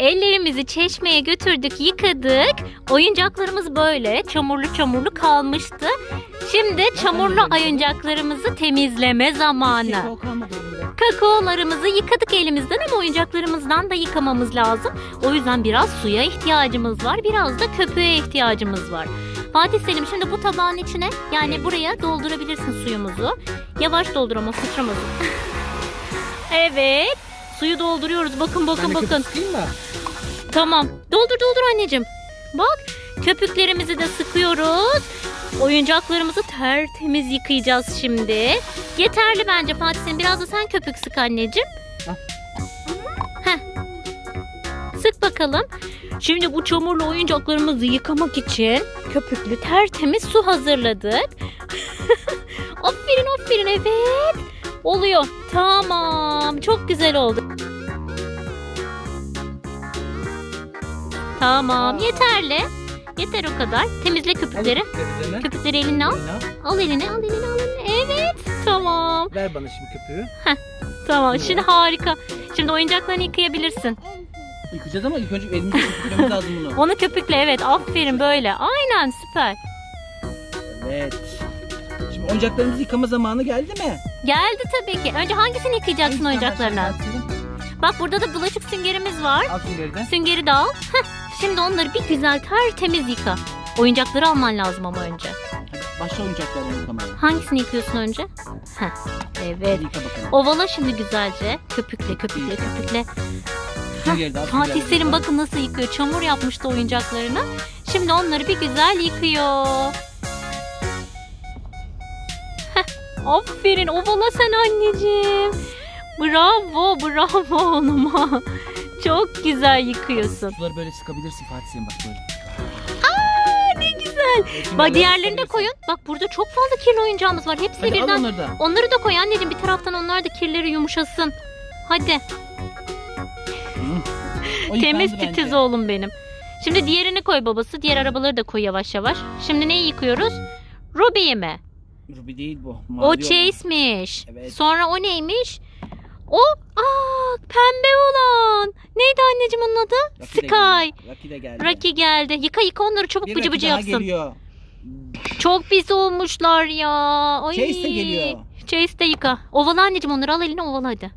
Ellerimizi çeşmeye götürdük, yıkadık. Oyuncaklarımız böyle çamurlu çamurlu kalmıştı. Şimdi çamurlu oyuncaklarımızı temizleme zamanı. Şey. Kakaolarımızı yıkadık elimizden ama oyuncaklarımızdan da yıkamamız lazım. O yüzden biraz suya ihtiyacımız var. Biraz da köpüğe ihtiyacımız var. Fatih Selim şimdi bu tabağın içine yani buraya doldurabilirsin suyumuzu. Yavaş doldur ama sıçramasın. evet. Suyu dolduruyoruz. Bakın bakın Ben bakın. mı? Tamam. Doldur doldur anneciğim. Bak köpüklerimizi de sıkıyoruz. Oyuncaklarımızı tertemiz yıkayacağız şimdi. Yeterli bence Fatih Selim. Biraz da sen köpük sık anneciğim. Al. Heh. Sık bakalım. Şimdi bu çamurlu oyuncaklarımızı yıkamak için köpüklü tertemiz su hazırladık. aferin aferin evet. Oluyor. Tamam. Çok güzel oldu. Tamam. Yeterli. Yeter o kadar. Temizle köpükleri. Al köpükleri eline al. Al. Elini, al elini, al elini. Evet. Tamam. Ver bana şimdi köpüğü. Tamam. Buyur. Şimdi harika. Şimdi oyuncaklarını yıkayabilirsin. Yıkayacağız ama ilk önce elimizi köpüklememiz lazım bunu. Onu köpükle evet. Aferin böyle. Aynen süper. Evet. Şimdi oyuncaklarımızı yıkama zamanı geldi mi? Geldi tabii ki. Önce hangisini yıkayacaksın oyuncaklarından? Al Bak burada da bulaşık süngerimiz var. süngeri de. Süngeri de al. Heh, Şimdi onları bir güzel tertemiz yıka. Oyuncakları alman lazım ama önce. Başla oyuncaklarını yıkamaya. Hangisini yıkıyorsun önce? Heh, evet. Hadi yıka bakalım. Ovala şimdi güzelce. Köpükle, köpükle, köpükle. Süngeri de al. Fatih süngeri de Selim al. bakın nasıl yıkıyor. Çamur yapmıştı oyuncaklarını. Şimdi onları bir güzel yıkıyor. Aferin ovala sen anneciğim. Bravo bravo oğluma. Çok güzel yıkıyorsun. Suları böyle sıkabilirsin Fatih Selim bak böyle. Aa ne güzel. Bak diğerlerini de koyun. Bak burada çok fazla kirli oyuncağımız var. Hepsini Hadi al birden. onları da. Onları da koy anneciğim. Bir taraftan onlar da kirleri yumuşasın. Hadi. O Temiz yıkandı titiz bence. oğlum benim. Şimdi diğerini koy babası. Diğer arabaları da koy yavaş yavaş. Şimdi neyi yıkıyoruz? Ruby'yi mi? Ruby değil bu. O mavi olan. Chase'miş. Evet. Sonra o neymiş? O aa pembe olan. Neydi anneciğim onun adı? Rocky de Sky. geldi. Rocky de geldi. Rocky geldi. Yıka yıka onları çabuk Bir bıcı bıcı yapsın. geliyor. Çok pis olmuşlar ya. Ay. Chase de geliyor. Chase de yıka. Ovala anneciğim onları al eline ovala hadi.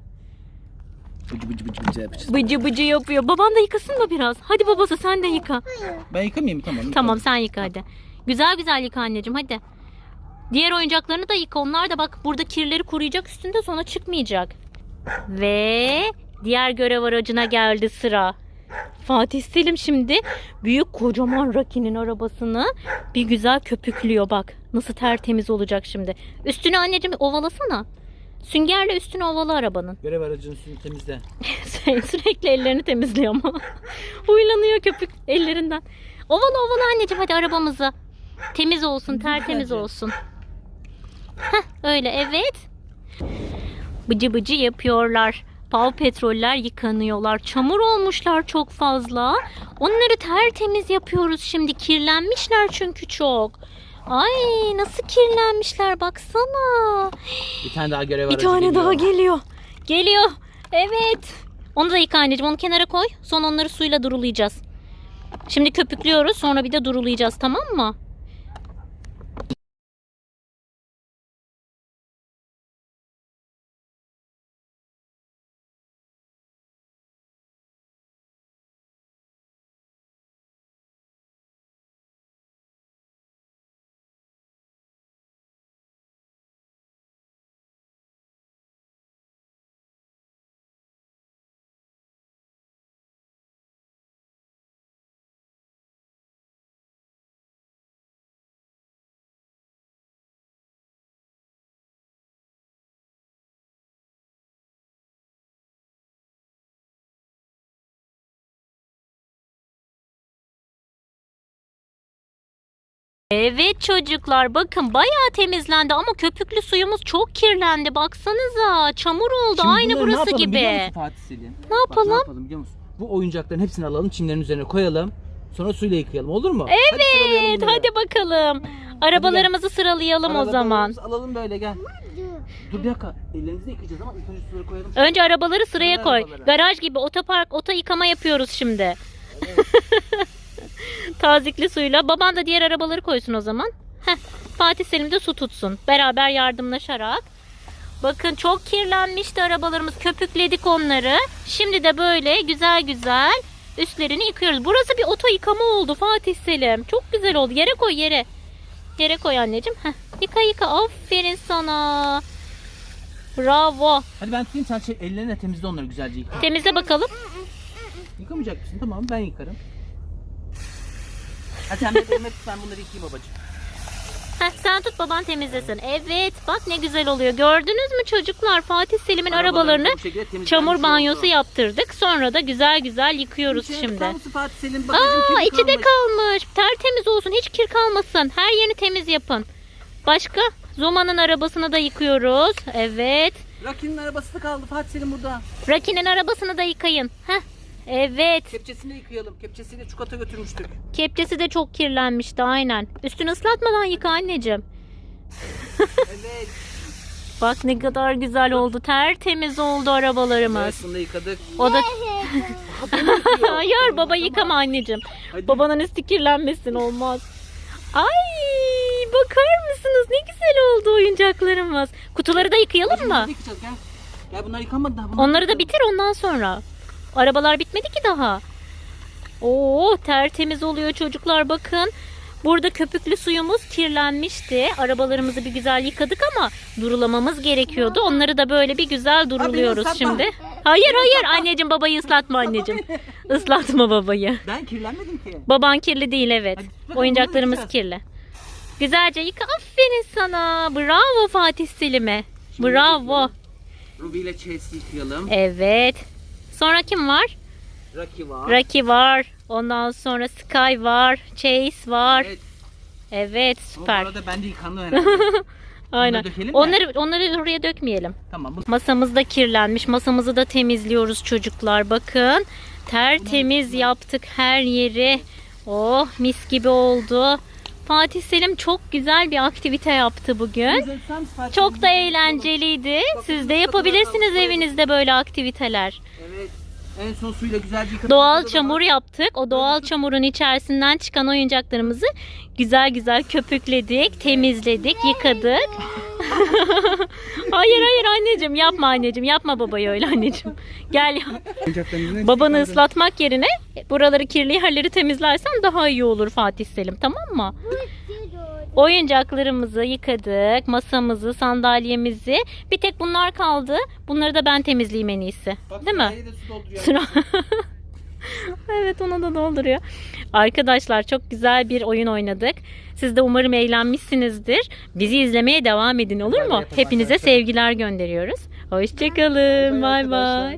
Bıcı bıcı bıcı bıcı yapacağız. Bıcı bıcı yapıyor. Baban da yıkasın mı biraz? Hadi babası sen de yıka. Ben yıkamayayım mı? Tamam. Tamam yıkarım. sen yıka hadi. Güzel güzel yıka anneciğim hadi. Diğer oyuncaklarını da yıka. Onlar da bak burada kirleri kuruyacak üstünde sonra çıkmayacak. Ve diğer görev aracına geldi sıra. Fatih Selim şimdi büyük kocaman Rocky'nin arabasını bir güzel köpüklüyor bak. Nasıl tertemiz olacak şimdi. Üstünü anneciğim ovalasana. Süngerle üstünü ovala arabanın. Görev aracının üstünü temizle. Sü- Sürekli ellerini temizliyor ama. Huylanıyor köpük ellerinden. Ovala ovala anneciğim hadi arabamızı. Temiz olsun, tertemiz olsun. Öyle evet. Bıcı bıcı yapıyorlar. Pav petroller yıkanıyorlar. Çamur olmuşlar çok fazla. Onları tertemiz yapıyoruz şimdi. Kirlenmişler çünkü çok. Ay nasıl kirlenmişler baksana. Bir tane daha görev Bir aracı tane geliyor. daha geliyor. Geliyor. Evet. Onu da yıka anneciğim. Onu kenara koy. Sonra onları suyla durulayacağız. Şimdi köpüklüyoruz. Sonra bir de durulayacağız. Tamam mı? Evet çocuklar bakın bayağı temizlendi ama köpüklü suyumuz çok kirlendi. Baksanıza çamur oldu Şimdi aynı bunları ne burası yapalım biliyor gibi. musun Fatih Selim? Ne Bak, yapalım? ne yapalım biliyor musun? Bu oyuncakların hepsini alalım, çimlerin üzerine koyalım. Sonra suyla yıkayalım olur mu? Evet hadi bakalım. Arabalarımızı sıralayalım o zaman. Alalım böyle gel. Dur bir dakika. Ellerimizi de yıkayacağız ama ilk önce suları koyalım. Önce arabaları sıraya koy. Garaj gibi otopark, oto yıkama yapıyoruz şimdi. Tazikli suyla. Baban da diğer arabaları koysun o zaman. Heh, Fatih Selim de su tutsun. Beraber yardımlaşarak. Bakın çok kirlenmişti arabalarımız. Köpükledik onları. Şimdi de böyle güzel güzel üstlerini yıkıyoruz. Burası bir oto yıkama oldu Fatih Selim. Çok güzel oldu. Yere koy yere. Yere koy anneciğim. Heh, yıka yıka. Aferin sana. Bravo. Hadi ben tutayım sen şey, ellerine temizle onları güzelce yıka. Temizle bakalım. Yıkamayacak mısın? Tamam ben yıkarım. Hadi sen elime tut ben bunları yıkayayım babacığım. Heh, sen tut baban temizlesin. Evet bak ne güzel oluyor. Gördünüz mü çocuklar Fatih Selim'in arabalarını bu şekilde temizlenmiş çamur banyosu oldu. yaptırdık. Sonra da güzel güzel yıkıyoruz İçine şimdi. mısın Fatih Selim? Bagajın Aa kirli içi de kalmış. kalmış. Tertemiz olsun. Hiç kir kalmasın. Her yerini temiz yapın. Başka? Zoma'nın arabasını da yıkıyoruz. Evet. Rocky'nin arabası da kaldı Fatih Selim burada. Raki'nin arabasını da yıkayın. Heh. Evet. Kepçesini yıkayalım. Kepçesiyle çikolata götürmüştük. Kepçesi de çok kirlenmişti aynen. Üstünü ıslatmadan yıka anneciğim. Evet. Bak ne kadar güzel oldu. Tertemiz oldu arabalarımız. Arasında yıkadık. O da. Hayır baba yıkama anneciğim. Hadi. Babanın üstü kirlenmesin olmaz. Ay bakar mısınız ne güzel oldu oyuncaklarımız. Kutuları da yıkayalım mı? bunları Gel. Gel bunlar yıkanmadı daha. bunlar Onları da bitir ondan sonra. Arabalar bitmedi ki daha. Oo tertemiz oluyor çocuklar bakın. Burada köpüklü suyumuz kirlenmişti. Arabalarımızı bir güzel yıkadık ama durulamamız gerekiyordu. Onları da böyle bir güzel duruluyoruz ıslatma. şimdi. Hayır hayır anneciğim babayı ıslatma anneciğim. Islatma babayı. Ben kirlenmedim ki. Baban kirli değil evet. Oyuncaklarımız kirli. Güzelce yıka. Aferin sana. Bravo Fatih Selim'e. Bravo. Ruby ile Chase yıkayalım. Evet. Sonra kim var? Rocky var. Rocky var. Ondan sonra Sky var. Chase var. Evet. Evet Ama bu süper. arada ben de yıkandım herhalde. Aynen. Onları onları oraya dökmeyelim. tamam. Masamız da kirlenmiş. Masamızı da temizliyoruz çocuklar. Bakın. Tertemiz yaptık her yeri. Oh mis gibi oldu. Fatih Selim çok güzel bir aktivite yaptı bugün. Çok da eğlenceliydi. Siz de yapabilirsiniz evinizde böyle aktiviteler. Evet. En son suyla güzelce yıkadık. Doğal çamur var. yaptık. O doğal çamurun içerisinden çıkan oyuncaklarımızı güzel güzel köpükledik, temizledik, yıkadık. hayır hayır anneciğim yapma anneciğim yapma babayı öyle anneciğim. Gel ya. Oyuncaklarımızın Babanı ıslatmak yerine buraları kirli yerleri temizlersen daha iyi olur Fatih Selim tamam mı? Oyuncaklarımızı yıkadık, masamızı, sandalyemizi. Bir tek bunlar kaldı. Bunları da ben temizleyeyim en iyisi. Bak, Değil mi? Da su dolduruyor. Sıra. evet ona da dolduruyor. Arkadaşlar çok güzel bir oyun oynadık. Siz de umarım eğlenmişsinizdir. Bizi izlemeye devam edin olur mu? Hepinize sevgiler gönderiyoruz. Hoşçakalın. Bay bay.